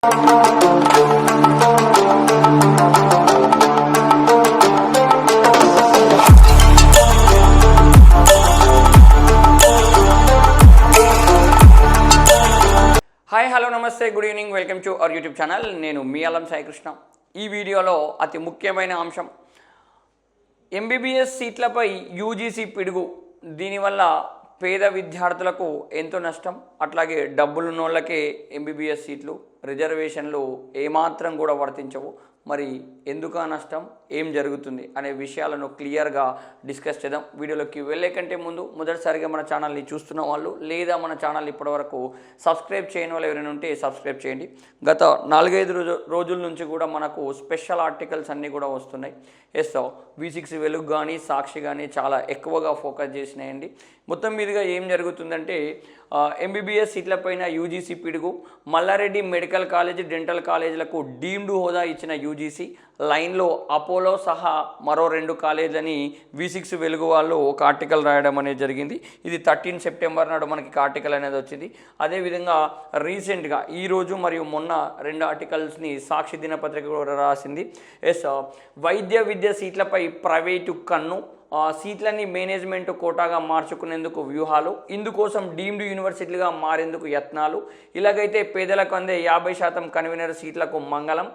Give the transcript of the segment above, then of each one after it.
Hi hello నమస్తే good evening welcome to our YouTube channel నేను మీ అల్లం సాయికృష్ణ. ఈ వీడియోలో అతి ముఖ్యమైన అంశం ఎంబీబీఎస్ సీట్లపై యూజీసీ పిడుగు. దీనివల్ల పేద విద్యార్థులకు ఎంతో నష్టం. అట్లాగే డబ్బులున్నోళ్ళకే ఎంబీబీఎస్ సీట్లు రిజర్వేషన్లు ఏమాత్రం కూడా వర్తించవు. మరి ఎందుకు ఆ నష్టం? ఏం జరుగుతుంది? అనే విషయాలను క్లియర్గా డిస్కస్ చేద్దాం. వీడియోలోకి వెళ్ళే కంటే ముందు మొదటిసారిగా మన ఛానల్ని చూస్తున్న వాళ్ళు లేదా మన ఛానల్ ఇప్పటివరకు సబ్స్క్రైబ్ చేయని వాళ్ళు ఎవరైనా ఉంటే సబ్స్క్రైబ్ చేయండి. గత నాలుగైదు రోజు రోజుల నుంచి కూడా మనకు స్పెషల్ ఆర్టికల్స్ అన్నీ కూడా వస్తున్నాయి. ఎస్ వి సిక్స్ వెలుగు కానీ సాక్షి కానీ చాలా ఎక్కువగా ఫోకస్ చేసినాయండి. మొత్తం మీదుగా ఏం జరుగుతుందంటే ఎంబీబీఎస్ సీట్లపైన యూజీసీ పిడుగు. మల్లారెడ్డి మెడికల్ కాలేజ్ డెంటల్ కాలేజీలకు డీమ్డ్ హోదా ఇచ్చిన యూజీసీ లైన్లో అపోలో సహా మరో రెండు కాలేజీలని వి సిక్స్ వెలుగు వాళ్ళు ఒక ఆర్టికల్ రాయడం అనేది జరిగింది. ఇది థర్టీన్ సెప్టెంబర్ నాడు మనకి ఆర్టికల్ అనేది వచ్చింది. అదేవిధంగా రీసెంట్గా ఈరోజు మరియు మొన్న రెండు ఆర్టికల్స్ని సాక్షి దినపత్రిక కూడా రాసింది. ఎస్ వైద్య విద్య సీట్లపై ప్రైవేటు కన్ను సీట్లన్నీ మేనేజ్మెంట్ కోటాగా మార్చుకునేందుకు వ్యూహాలు ఇందుకోసం డీమ్డ్ యూనివర్సిటీలుగా మారేందుకు యత్నాలు. ఇలాగైతే పేదలకు అందే యాభై శాతం కన్వీనర్ సీట్లకు మంగళం.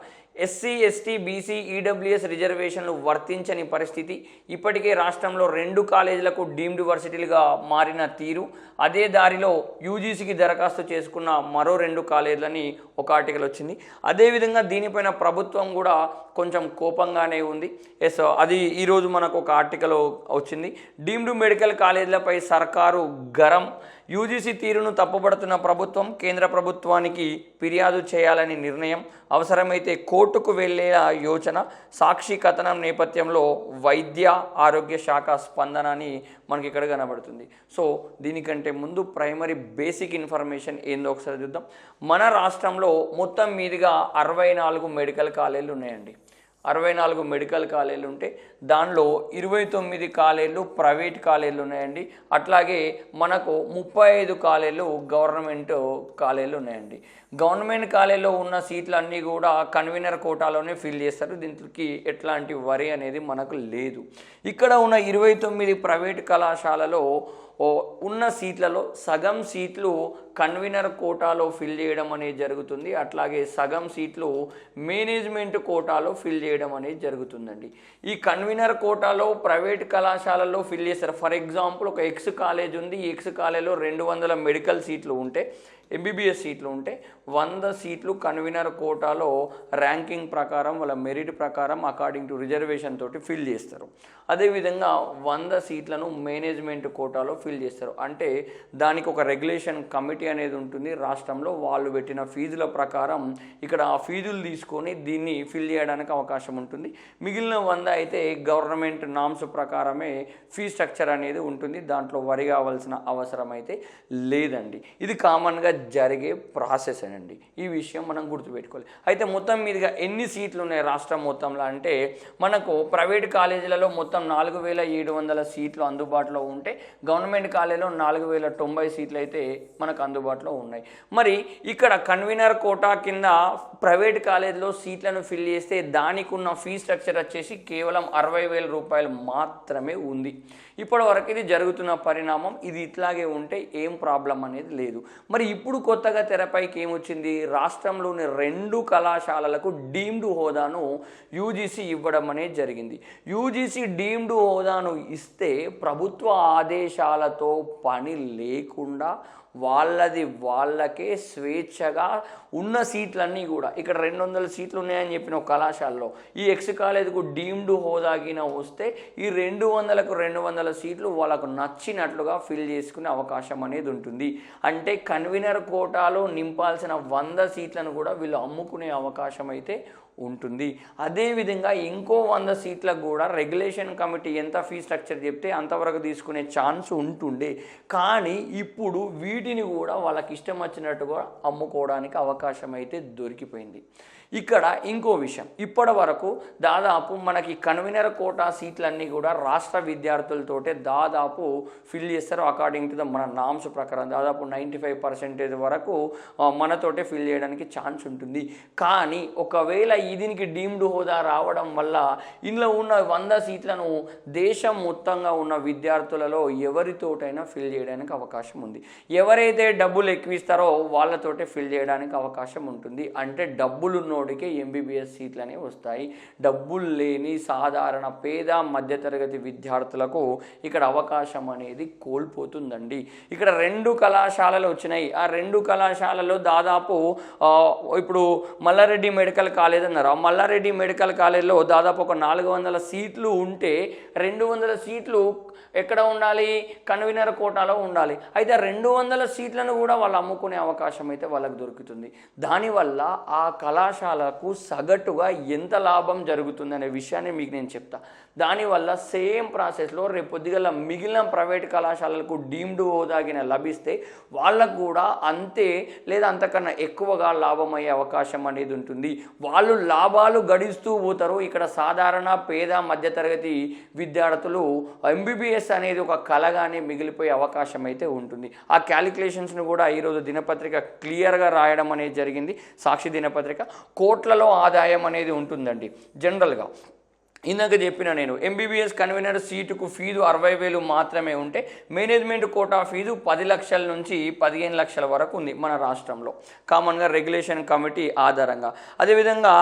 ఎస్సీ ఎస్టీ బీసీ ఈడబ్ల్యూఎస్ రిజర్వేషన్లు వర్తించని పరిస్థితి. ఇప్పటికే రాష్ట్రంలో రెండు కాలేజీలకు డీమ్డ్ వర్సిటీలుగా మారిన తీరు. అదే దారిలో యూజీసీకి దరఖాస్తు చేసుకున్న మరో రెండు కాలేజీలని ఒక ఆర్టికల్ వచ్చింది. అదేవిధంగా దీనిపైన ప్రభుత్వం కూడా కొంచెం కోపంగానే ఉంది. ఎస్ అది ఈరోజు మనకు ఒక ఆర్టికల్ వచ్చింది. డీమ్డ్ మెడికల్ కాలేజీలపై సర్కారు గరం. యూజీసీ తీరును తప్పుబడుతున్న ప్రభుత్వం కేంద్ర ప్రభుత్వానికి ఫిర్యాదు చేయాలని నిర్ణయం. అవసరమైతే కోర్టుకు వెళ్ళేలా యోచన. సాక్షి కథనం నేపథ్యంలో వైద్య ఆరోగ్య శాఖ స్పందన అని మనకి ఇక్కడ కనబడుతుంది. సో దీనికంటే ముందు ప్రైమరీ బేసిక్ ఇన్ఫర్మేషన్ ఏందో ఒకసారి చూద్దాం. మన రాష్ట్రంలో మొత్తం మీదుగా అరవై నాలుగు మెడికల్ కాలేజీలు ఉన్నాయండి. అరవై నాలుగు మెడికల్ కాలేజీలు ఉంటే దానిలో ఇరవై తొమ్మిది కాలేజీలు ప్రైవేట్ కాలేజీలు ఉన్నాయండి. అట్లాగే మనకు ముప్పై ఐదు కాలేజీలు గవర్నమెంట్ కాలేజీలు ఉన్నాయండి. గవర్నమెంట్ కాలేజీలో ఉన్న సీట్లు అన్నీ కూడా కన్వీనర్ కోటాలోనే ఫిల్ చేస్తారు. దీనికి ఎట్లాంటి వరి అనేది మనకు లేదు. ఇక్కడ ఉన్న ఇరవై తొమ్మిది ప్రైవేట్ కళాశాలలో ఓ ఉన్న సీట్లలో సగం సీట్లు కన్వీనర్ కోటాలో ఫిల్ చేయడం అనేది జరుగుతుంది. అట్లాగే సగం సీట్లు మేనేజ్మెంట్ కోటాలో ఫిల్ చేయడం అనేది జరుగుతుందండి. ఈ కన్వీనర్ కోటాలో ప్రైవేట్ కళాశాలలో ఫిల్ చేస్తారు. ఫర్ ఎగ్జాంపుల్ ఒక ఎక్స్ కాలేజ్ ఉంది. ఈ ఎక్స్ కాలేజ్లో రెండు వందల మెడికల్ సీట్లు ఉంటే ఎంబీబీఎస్ సీట్లు ఉంటే వంద సీట్లు కన్వీనర్ కోటాలో ర్యాంకింగ్ ప్రకారం వాళ్ళ మెరిట్ ప్రకారం అకార్డింగ్ టు రిజర్వేషన్ తోటి ఫిల్ చేస్తారు. అదేవిధంగా వంద సీట్లను మేనేజ్మెంట్ కోటాలో ఫిల్ చేస్తారు. అంటే దానికి ఒక రెగ్యులేషన్ కమిటీ అనేది ఉంటుంది రాష్ట్రంలో. వాళ్ళు పెట్టిన ఫీజుల ప్రకారం ఇక్కడ ఆ ఫీజులు తీసుకొని దీన్ని ఫిల్ చేయడానికి అవకాశం ఉంటుంది. మిగిలిన వంద అయితే గవర్నమెంట్ నామ్స్ ప్రకారమే ఫీ స్ట్రక్చర్ అనేది ఉంటుంది. దాంట్లో వరి కావాల్సిన అవసరం అయితే లేదండి. ఇది కామన్గా జరిగే ప్రాసెస్ అండి. ఈ విషయం మనం గుర్తుపెట్టుకోవాలి. అయితే మొత్తం మీదుగా ఎన్ని సీట్లు ఉన్నాయి రాష్ట్రం మొత్తంలో? అంటే మనకు ప్రైవేట్ కాలేజీలలో మొత్తం నాలుగు వేల ఏడు వందల సీట్లు అందుబాటులో ఉంటే గవర్నమెంట్ కాలేజీలో నాలుగు వేల తొంభై సీట్లు అయితే మనకు అందుబాటులో ఉన్నాయి. మరి ఇక్కడ కన్వీనర్ కోటా కింద ప్రైవేట్ కాలేజీలో సీట్లను ఫిల్ చేస్తే దానికి ఉన్న ఫీ స్ట్రక్చర్ వచ్చేసి కేవలం అరవై వేల రూపాయలు మాత్రమే ఉంది. ఇప్పటి వరకు ఇది జరుగుతున్న పరిణామం ఇది ఇట్లాగే ఉంటే ఏం ప్రాబ్లం అనేది లేదు. మరి ఇప్పుడు కొత్తగా తెరపైకి ఏమొచ్చింది రాష్ట్రంలోని రెండు కళాశాలలకు డీమ్డ్ హోదాను యూజీసీ ఇవ్వడం అనేది జరిగింది. యూజీసీ డీమ్డ్ హోదాను ఇస్తే ప్రభుత్వ ఆదేశాల వాళ్ళతో పని లేకుండా వాళ్ళది వాళ్ళకే స్వేచ్ఛగా ఉన్న సీట్లన్నీ కూడా. ఇక్కడ రెండు వందల సీట్లు ఉన్నాయని చెప్పిన ఒక కళాశాలలో. ఈ ఎక్స్ కాలేజ్కు డీమ్డ్ హోదాగిన వస్తే ఈ రెండు వందలకు రెండు వందల సీట్లు వాళ్ళకు నచ్చినట్లుగా ఫిల్ చేసుకునే అవకాశం అనేది ఉంటుంది. అంటే కన్వీనర్ కోటాలో నింపాల్సిన వంద సీట్లను కూడా వీళ్ళు అమ్ముకునే అవకాశం అయితే ఉంటుంది. అదేవిధంగా ఇంకో వంద సీట్లకు కూడా రెగ్యులేషన్ కమిటీ ఎంత ఫీ స్ట్రక్చర్ చెప్తే అంతవరకు తీసుకునే ఛాన్స్ ఉంటుండే. కానీ ఇప్పుడు వీటిని కూడా వాళ్ళకి ఇష్టం వచ్చినట్టుగా అమ్ముకోవడానికి అవకాశం అయితే దొరికిపోయింది. ఇక్కడ ఇంకో విషయం. ఇప్పటి వరకు దాదాపు మనకి కన్వీనర్ కోటా సీట్లన్నీ కూడా రాష్ట్ర విద్యార్థులతోటే దాదాపు ఫిల్ చేస్తారు అకార్డింగ్ టు ద మన నామ్స్ ప్రకారం. దాదాపు నైంటీ ఫైవ్ పర్సెంటేజ్ వరకు మనతోటే ఫిల్ చేయడానికి ఛాన్స్ ఉంటుంది. కానీ ఒకవేళ ఈ దీనికి డీమ్డ్ హోదా రావడం వల్ల ఇందులో ఉన్న వంద సీట్లను దేశం మొత్తంగా ఉన్న విద్యార్థులలో ఎవరితోటైనా ఫిల్ చేయడానికి అవకాశం ఉంది. ఎవరైతే డబ్బులు ఎక్కువ ఇస్తారో వాళ్ళతోటే ఫిల్ చేయడానికి అవకాశం ఉంటుంది. అంటే డబ్బులు ఉన్నోడికే ఎంబీబీఎస్ సీట్లు అనేవి వస్తాయి. డబ్బులు లేని సాధారణ పేద మధ్యతరగతి విద్యార్థులకు ఇక్కడ అవకాశం అనేది కోల్పోతుందండి. ఇక్కడ రెండు కళాశాలలు వచ్చినాయి. ఆ రెండు కళాశాలలో దాదాపు ఇప్పుడు మల్లారెడ్డి మెడికల్ కాలేజ్ అన్నారు. ఆ మల్లారెడ్డి మెడికల్ కాలేజ్లో దాదాపు ఒక నాలుగు వందల సీట్లు ఉంటే రెండు వందల సీట్లు ఎక్కడ ఉండాలి? కన్వీనర్ కోటాలో ఉండాలి. అయితే రెండు వందల సీట్లను కూడా వాళ్ళు అమ్ముకునే అవకాశం అయితే వాళ్ళకి దొరుకుతుంది. దానివల్ల ఆ కళాశాల కళాశాలకు సగటుగా ఎంత లాభం జరుగుతుందనే విషయాన్ని మీకు నేను చెప్తా. దానివల్ల సేమ్ ప్రాసెస్లో రేపు పొద్దుగల మిగిలిన ప్రైవేట్ కళాశాలలకు డీమ్డ్ హోదాగిన లభిస్తే వాళ్ళకు కూడా అంతే లేదా అంతకన్నా ఎక్కువగా లాభం అయ్యే అవకాశం అనేది ఉంటుంది. వాళ్ళు లాభాలు గడిస్తూ పోతారు. ఇక్కడ సాధారణ పేద మధ్యతరగతి విద్యార్థులు ఎంబీబీఎస్ అనేది ఒక కలగానే మిగిలిపోయే అవకాశం అయితే ఉంటుంది. ఆ క్యాలిక్యులేషన్స్ను కూడా ఈరోజు దినపత్రిక క్లియర్గా రాయడం అనేది జరిగింది. సాక్షి దినపత్రిక కోట్లలో ఆదాయం అనేది ఉంటుందండి. జనరల్గా ఇందాక చెప్పిన నేను ఎంబీబీఎస్ కన్వీనర్ సీటుకు ఫీజు అరవై వేలు మాత్రమే ఉంటే మేనేజ్మెంట్ కోటా ఫీజు పది లక్షల నుంచి పదిహేను లక్షల వరకు ఉంది మన రాష్ట్రంలో. కామన్గా రెగ్యులేషన్ కమిటీ ఆధారంగా. అదేవిధంగా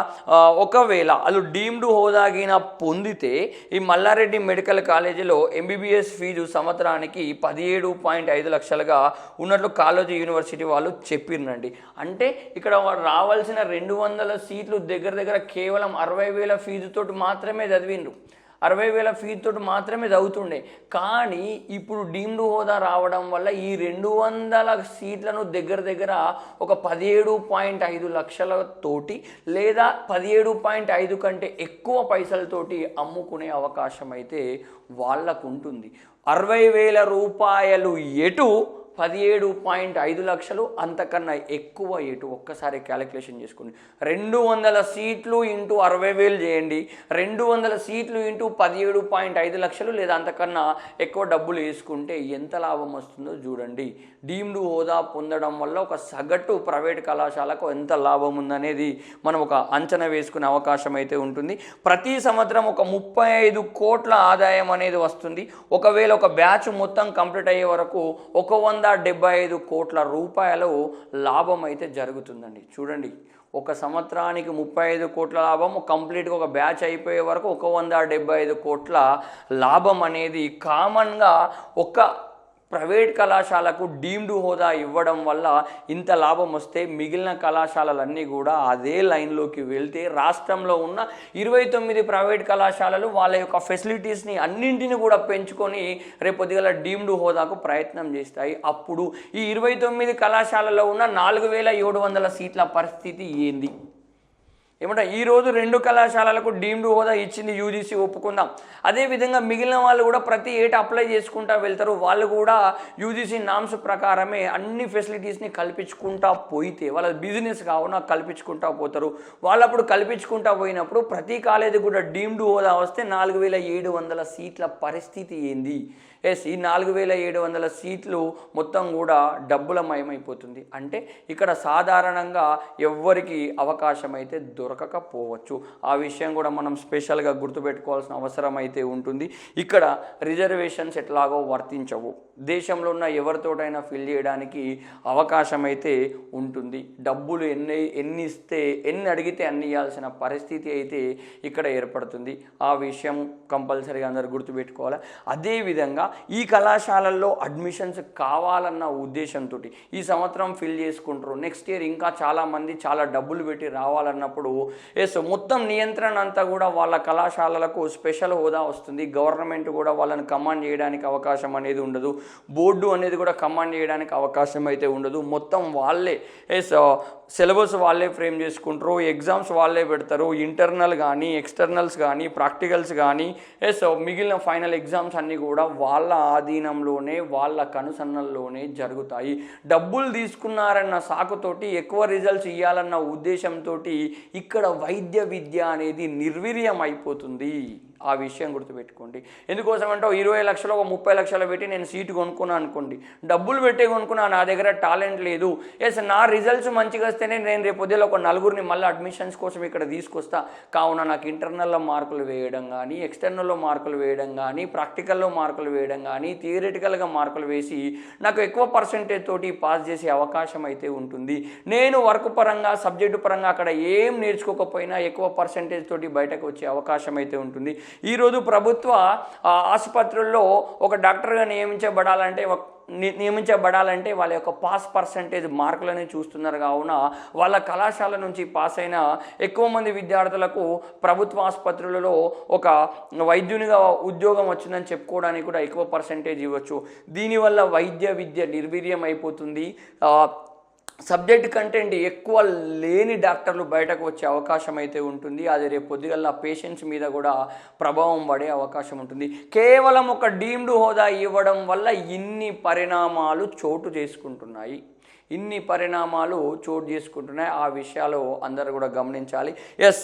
ఒకవేళ వాళ్ళు డీమ్డ్ హోదాగిన పొందితే ఈ మల్లారెడ్డి మెడికల్ కాలేజీలో ఎంబీబీఎస్ ఫీజు సంవత్సరానికి పదిహేడు పాయింట్ ఐదు లక్షలుగా ఉన్నట్లు కాలేజీ యూనివర్సిటీ వాళ్ళు చెప్పిరండి అంటే ఇక్కడ రావాల్సిన రెండు వందల సీట్లు దగ్గర దగ్గర కేవలం అరవై వేల ఫీజుతోటి మాత్రమే చదివిండ్రు. అరవై వేల ఫీజుతో మాత్రమే చదువుతుండే. కానీ ఇప్పుడు డీమ్డ్ హోదా రావడం వల్ల ఈ రెండు వందల సీట్లను దగ్గర దగ్గర ఒక పదిహేడు పాయింట్ ఐదు లక్షలతోటి లేదా పదిహేడు పాయింట్ ఐదు కంటే ఎక్కువ పైసలతోటి అమ్ముకునే అవకాశం అయితే వాళ్ళకు ఉంటుంది అరవై వేల రూపాయలు ఎటు పదిహేడు పాయింట్ ఐదు లక్షలు అంతకన్నా ఎక్కువ ఎటు ఒక్కసారి క్యాలిక్యులేషన్ చేసుకోండి. రెండు వందల సీట్లు ఇంటూ అరవై వేలు చేయండి. రెండు వందల సీట్లు ఇంటూ పదిహేడు పాయింట్ ఐదు లక్షలు లేదా అంతకన్నా ఎక్కువ డబ్బులు వేసుకుంటే ఎంత లాభం వస్తుందో చూడండి. డీమ్డ్ హోదా పొందడం వల్ల ఒక సగటు ప్రైవేట్ కళాశాలకు ఎంత లాభం ఉందనేది మనం ఒక అంచనా వేసుకునే అవకాశం అయితే ఉంటుంది. ప్రతి సంవత్సరం ఒక ముప్పై ఐదు కోట్ల ఆదాయం అనేది వస్తుంది. ఒకవేళ ఒక బ్యాచ్ మొత్తం కంప్లీట్ అయ్యే వరకు ఒక వంద వంద డెబ్బై ఐదు కోట్ల రూపాయలు లాభం అయితే జరుగుతుందండి. చూడండి ఒక సంవత్సరానికి ముప్పై ఐదు కోట్ల లాభం కంప్లీట్గా ఒక బ్యాచ్ అయిపోయే వరకు ఒక వంద డెబ్బై ఐదు కోట్ల లాభం అనేది కామన్గా ఒక ప్రైవేట్ కళాశాలకు డీమ్డ్ హోదా ఇవ్వడం వల్ల ఇంత లాభం వస్తే మిగిలిన కళాశాలలన్నీ కూడా అదే లైన్లోకి వెళ్తే రాష్ట్రంలో ఉన్న ఇరవై తొమ్మిది ప్రైవేట్ కళాశాలలు వాళ్ళ యొక్క ఫెసిలిటీస్ని అన్నింటిని కూడా పెంచుకొని రేపొద్దుగల డీమ్డ్ హోదాకు ప్రయత్నం చేస్తాయి. అప్పుడు ఈ ఇరవై తొమ్మిది కళాశాలలో ఉన్న నాలుగు వేల ఏడు వందల సీట్ల పరిస్థితి ఏంది? ఏమంటే ఈరోజు రెండు కళాశాలలకు డీమ్డ్ హోదా ఇచ్చింది యూజీసీ ఒప్పుకుందాం. అదేవిధంగా మిగిలిన వాళ్ళు కూడా ప్రతి ఏటా అప్లై చేసుకుంటా వెళ్తారు. వాళ్ళు కూడా యూజీసీ నామ్స్ ప్రకారమే అన్ని ఫెసిలిటీస్ని కల్పించుకుంటా పోయితే వాళ్ళ బిజినెస్ కావున కల్పించుకుంటా పోతారు. వాళ్ళు అప్పుడు కల్పించుకుంటా పోయినప్పుడు ప్రతి కాలేజీ కూడా డీమ్డ్ హోదా వస్తే నాలుగు వేల ఏడు వందల సీట్ల పరిస్థితి ఏంది? ఎస్ ఈ నాలుగు వేల ఏడు వందల సీట్లు మొత్తం కూడా డబ్బులమయమైపోతుంది. అంటే ఇక్కడ సాధారణంగా ఎవ్వరికి అవకాశం అయితే దొరకకపోవచ్చు. ఆ విషయం కూడా మనం స్పెషల్గా గుర్తుపెట్టుకోవాల్సిన అవసరం అయితే ఉంటుంది. ఇక్కడ రిజర్వేషన్స్ ఎట్లాగో వర్తించవు. దేశంలో ఉన్న ఎవరితోటైనా ఫిల్ చేయడానికి అవకాశం అయితే ఉంటుంది. డబ్బులు ఎన్ని ఎన్ని ఇస్తే ఎన్ని అడిగితే అన్ని ఇవ్వాల్సిన పరిస్థితి అయితే ఇక్కడ ఏర్పడుతుంది. ఆ విషయం కంపల్సరీగా అందరు గుర్తుపెట్టుకోవాలి. అదేవిధంగా ఈ కళాశాలల్లో అడ్మిషన్స్ కావాలన్న ఉద్దేశంతో ఈ సంవత్సరం ఫిల్ చేసుకుంటారు. నెక్స్ట్ ఇయర్ ఇంకా చాలామంది చాలా డబ్బులు పెట్టి రావాలన్నప్పుడు ఎస్ మొత్తం నియంత్రణ అంతా కూడా వాళ్ళ కళాశాలలకు స్పెషల్ హోదా వస్తుంది. గవర్నమెంట్ కూడా వాళ్ళని కమాండ్ చేయడానికి అవకాశం అనేది ఉండదు. బోర్డు అనేది కూడా కమాండ్ చేయడానికి అవకాశం అయితే ఉండదు. మొత్తం వాళ్ళే ఎస్ సిలబస్ వాళ్ళే ఫ్రేమ్ చేసుకుంటారు. ఎగ్జామ్స్ వాళ్ళే పెడతారు. ఇంటర్నల్ కానీ ఎక్స్టర్నల్స్ కానీ ప్రాక్టికల్స్ కానీ ఎస్ మిగిలిన ఫైనల్ ఎగ్జామ్స్ అన్నీ కూడా వాళ్ళ వాళ్ళ ఆధీనంలోనే వాళ్ళ కనుసన్నల్లోనే జరుగుతాయి. డబ్బులు తీసుకున్నారన్న సాకుతోటి ఎక్కువ రిజల్ట్స్ ఇవ్వాలన్న ఉద్దేశంతో ఇక్కడ వైద్య విద్య అనేది నిర్వీర్యం అయిపోతుంది ఆ విషయం గుర్తుపెట్టుకోండి. ఎందుకోసం అంటే ఇరవై లక్షలు ఒక ముప్పై లక్షలు పెట్టి నేను సీటు కొనుక్కున్నాను అనుకోండి. డబ్బులు పెట్టే కొనుక్కున్నా నా దగ్గర టాలెంట్ లేదు. ఎస్ నా రిజల్ట్స్ మంచిగా వస్తేనే నేను రేపు పొద్దున ఒక నలుగురిని మళ్ళీ అడ్మిషన్స్ కోసం ఇక్కడ తీసుకొస్తా. కావున నాకు ఇంటర్నల్లో మార్కులు వేయడం కానీ ఎక్స్టర్నల్లో మార్కులు వేయడం కానీ ప్రాక్టికల్లో మార్కులు వేయడం కానీ థియరిటికల్గా మార్కులు వేసి నాకు ఎక్కువ పర్సంటేజ్ తోటి పాస్ చేసే అవకాశం అయితే ఉంటుంది. నేను వర్క్ పరంగా సబ్జెక్టు పరంగా అక్కడ ఏం నేర్చుకోకపోయినా ఎక్కువ పర్సంటేజ్ తోటి బయటకు వచ్చే అవకాశం అయితే ఉంటుంది. ఈరోజు ప్రభుత్వ ఆసుపత్రుల్లో ఒక డాక్టర్గా నియమించబడాలంటే నియమించబడాలంటే వాళ్ళ యొక్క పాస్ పర్సంటేజ్ మార్కులని చూస్తున్నారు. కావున వాళ్ళ కళాశాల నుంచి పాస్ అయిన ఎక్కువ మంది విద్యార్థులకు ప్రభుత్వ ఆసుపత్రులలో ఒక వైద్యునిగా ఉద్యోగం వచ్చిందని చెప్పుకోవడానికి కూడా ఎక్కువ పర్సంటేజ్ ఇవ్వచ్చు. దీనివల్ల వైద్య విద్య నిర్వీర్యం అయిపోతుంది సబ్జెక్ట్ కంటెంట్ ఎక్కువ లేని డాక్టర్లు బయటకు వచ్చే అవకాశం అయితే ఉంటుంది. అది రేపు పొద్దుగల పేషెంట్స్ మీద కూడా ప్రభావం పడే అవకాశం ఉంటుంది. కేవలం ఒక డీమ్డ్ హోదా ఇవ్వడం వల్ల ఇన్ని పరిణామాలు చోటు చేసుకుంటున్నాయి. ఇన్ని పరిణామాలు చోటు చేసుకుంటున్నాయి. ఆ విషయాలు అందరూ కూడా గమనించాలి. ఎస్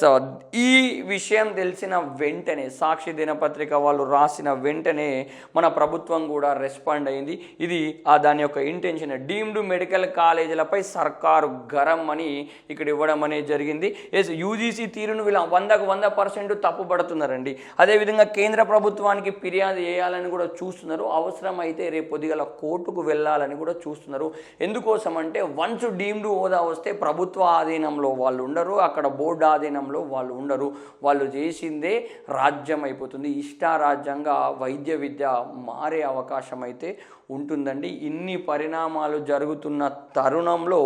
ఈ విషయం తెలిసిన వెంటనే సాక్షి దినపత్రిక వాళ్ళు రాసిన వెంటనే మన ప్రభుత్వం కూడా రెస్పాండ్ అయింది. ఇది ఆ దాని యొక్క ఇంటెన్షన్ డీమ్డ్ మెడికల్ కాలేజీలపై సర్కారు గరం అని ఇక్కడ ఇవ్వడం అనేది జరిగింది. ఎస్ యూజీసీ తీరును వీళ్ళ వందకు వంద పర్సెంట్ తప్పుపడుతున్నారండి అదేవిధంగా కేంద్ర ప్రభుత్వానికి ఫిర్యాదు చేయాలని కూడా చూస్తున్నారు. అవసరం అయితే రేపు పొద్దుగల కోర్టుకు వెళ్ళాలని కూడా చూస్తున్నారు. ఎందుకోసం అంటే వన్స్ డీమ్డ్ హోదా వస్తే ప్రభుత్వ ఆధీనంలో వాళ్ళు ఉండరు అక్కడ బోర్డు ఆధీనంలో వాళ్ళు ఉండరు. వాళ్ళు చేసిందే రాజ్యం అయిపోతుంది. ఇష్టారాజ్యంగా వైద్య విద్య మారే అవకాశం అయితే ఉంటుందండి. ఇన్ని పరిణామాలు జరుగుతున్న తరుణంలో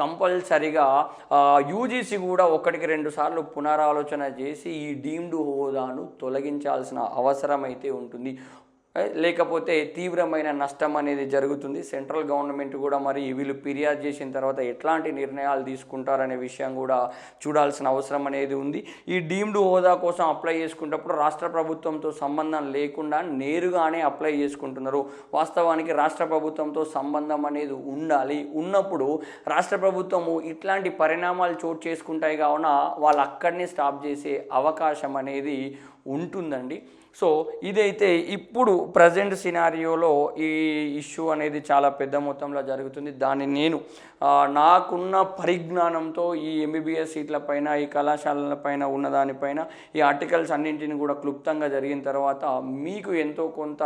కంపల్సరిగా యూజీసీ కూడా ఒకటికి రెండు సార్లు పునరాలోచన చేసి ఈ డీమ్డ్ హోదాను తొలగించాల్సిన అవసరం అయితే ఉంటుంది. లేకపోతే తీవ్రమైన నష్టం అనేది జరుగుతుంది. సెంట్రల్ గవర్నమెంట్ కూడా మరి వీళ్ళు ఫిర్యాదు చేసిన తర్వాత ఎట్లాంటి నిర్ణయాలు తీసుకుంటారనే విషయం కూడా చూడాల్సిన అవసరం అనేది ఉంది. ఈ డీమ్డ్ హోదా కోసం అప్లై చేసుకునేటప్పుడు రాష్ట్ర ప్రభుత్వంతో సంబంధం లేకుండా నేరుగానే అప్లై చేసుకుంటున్నారు. వాస్తవానికి రాష్ట్ర ప్రభుత్వంతో సంబంధం అనేది ఉండాలి. ఉన్నప్పుడు రాష్ట్ర ప్రభుత్వము ఇట్లాంటి పరిణామాలు చోటు చేసుకుంటాయి కావున వాళ్ళు అక్కడనే స్టాప్ చేసే అవకాశం అనేది ఉంటుందండి. సో ఇదైతే ఇప్పుడు ప్రజెంట్ సినారియోలో ఈ ఇష్యూ అనేది చాలా పెద్ద మొత్తంలో జరుగుతుంది. దాన్ని నేను నాకున్న పరిజ్ఞానంతో ఈ ఎంబీబీఎస్ సీట్ల పైన ఈ కళాశాలల పైన ఉన్న దానిపైన ఈ ఆర్టికల్స్ అన్నింటిని కూడా క్లుప్తంగా జరిగిన తర్వాత మీకు ఎంతో కొంత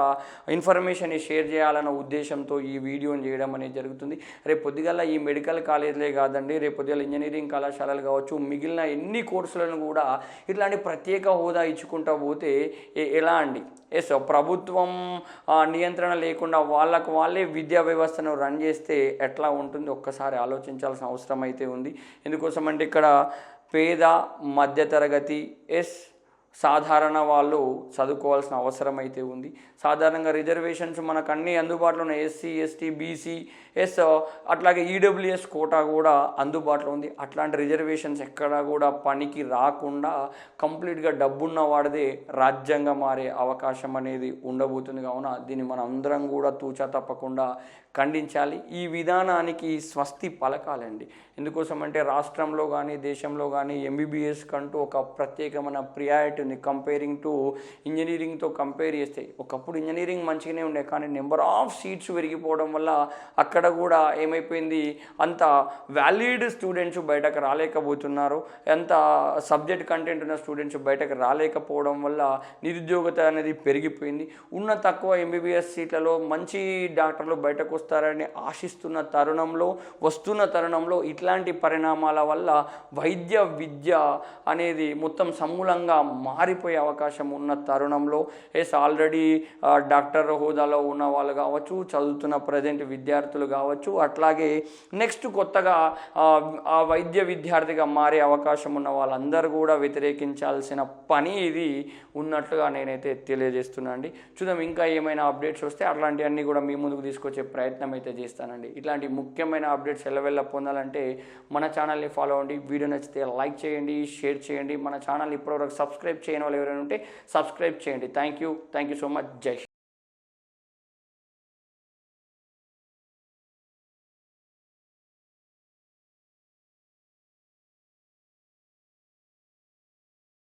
ఇన్ఫర్మేషన్ షేర్ చేయాలన్న ఉద్దేశంతో ఈ వీడియోని చేయడం అనేది జరుగుతుంది. రేపు పొద్దుగల ఈ మెడికల్ కాలేజీలే కాదండి రేపు పొద్దుగల ఇంజనీరింగ్ కళాశాలలు కావచ్చు మిగిలిన ఎన్ని కోర్సులను కూడా ఇట్లాంటి ప్రత్యేక హోదా ఇచ్చుకుంటా పోతే ఎలా అండి? ఎస్ ప్రభుత్వం నియంత్రణ లేకుండా వాళ్ళకు వాళ్ళే విద్యా వ్యవస్థను రన్ చేస్తే ఎట్లా ఉంటుంది? ఒక్కసారి ఆలోచించాల్సిన అవసరం అయితే ఉంది. ఎందుకోసం అంటే ఇక్కడ పేద మధ్యతరగతి ఎస్ సాధారణ వాళ్ళు చదువుకోవాల్సిన అవసరం అయితే ఉంది. సాధారణంగా రిజర్వేషన్స్ మనకు అన్ని అందుబాటులో ఉన్నాయి. ఎస్సీ ఎస్టీ బీసీ ఎస్ అట్లాగే ఈడబ్ల్యూఎస్ కోటా కూడా అందుబాటులో ఉంది. అట్లాంటి రిజర్వేషన్స్ ఎక్కడా కూడా పనికి రాకుండా కంప్లీట్గా డబ్బున్న వాడిదే రాజ్యంగా మారే అవకాశం అనేది ఉండబోతుంది. కావున దీన్ని మనం అందరం కూడా తూచా తప్పకుండా ఖండించాలి. ఈ విధానానికి స్వస్తి పలకాలండి. ఎందుకోసం అంటే రాష్ట్రంలో కానీ దేశంలో కానీ ఎంబీబీఎస్ కంటూ ఒక ప్రత్యేకమైన ప్రియారిటీ ఉంది కంపేరింగ్ టు ఇంజనీరింగ్తో కంపేర్ చేస్తే ఒకప్పుడు ఇంజనీరింగ్ మంచిగానే ఉండే కానీ నెంబర్ ఆఫ్ సీట్స్ పెరిగిపోవడం వల్ల అక్కడ కూడా ఏమైపోయింది? అంత వ్యాలిడ్ స్టూడెంట్స్ బయటకు రాలేకపోతున్నారు. ఎంత సబ్జెక్ట్ కంటెంట్ ఉన్న స్టూడెంట్స్ బయటకు రాలేకపోవడం వల్ల నిరుద్యోగత అనేది పెరిగిపోయింది. ఉన్న తక్కువ ఎంబీబీఎస్ సీట్లలో మంచి డాక్టర్లు బయటకు వస్తారని ఆశిస్తున్న తరుణంలో వస్తున్న తరుణంలో ఇట్లాంటి పరిణామాల వల్ల వైద్య విద్య అనేది మొత్తం సమూలంగా మారిపోయే అవకాశం ఉన్న తరుణంలో ఎస్ ఆల్రెడీ డాక్టర్ హోదాలో ఉన్న వాళ్ళు కావచ్చు చదువుతున్న ప్రజెంట్ విద్యార్థులు కావచ్చు. అట్లాగే నెక్స్ట్ కొత్తగా ఆ, వైద్య విద్యార్థిగా మారే అవకాశం ఉన్న వాళ్ళందరూ కూడా వ్యతిరేకించాల్సిన పని ఇది ఉన్నట్లుగా నేనైతే తెలియజేస్తున్నా అండి చూద్దాం ఇంకా ఏమైనా అప్డేట్స్ వస్తే అట్లాంటివన్నీ కూడా మీ ముందుకు తీసుకొచ్చే ప్రయత్నం అయితే చేస్తానండి. ఇట్లాంటి ముఖ్యమైన అప్డేట్స్ ఎల్లవెల్ల పొందాలంటే మన ఛానల్ని ఫాలో అవ్వండి. వీడియో నచ్చితే లైక్ చేయండి షేర్ చేయండి. మన ఛానల్ ఇప్పటివరకు సబ్స్క్రైబ్ చేయని వాళ్ళు ఎవరైనా ఉంటే సబ్స్క్రైబ్ చేయండి. Thank you thank you so much జై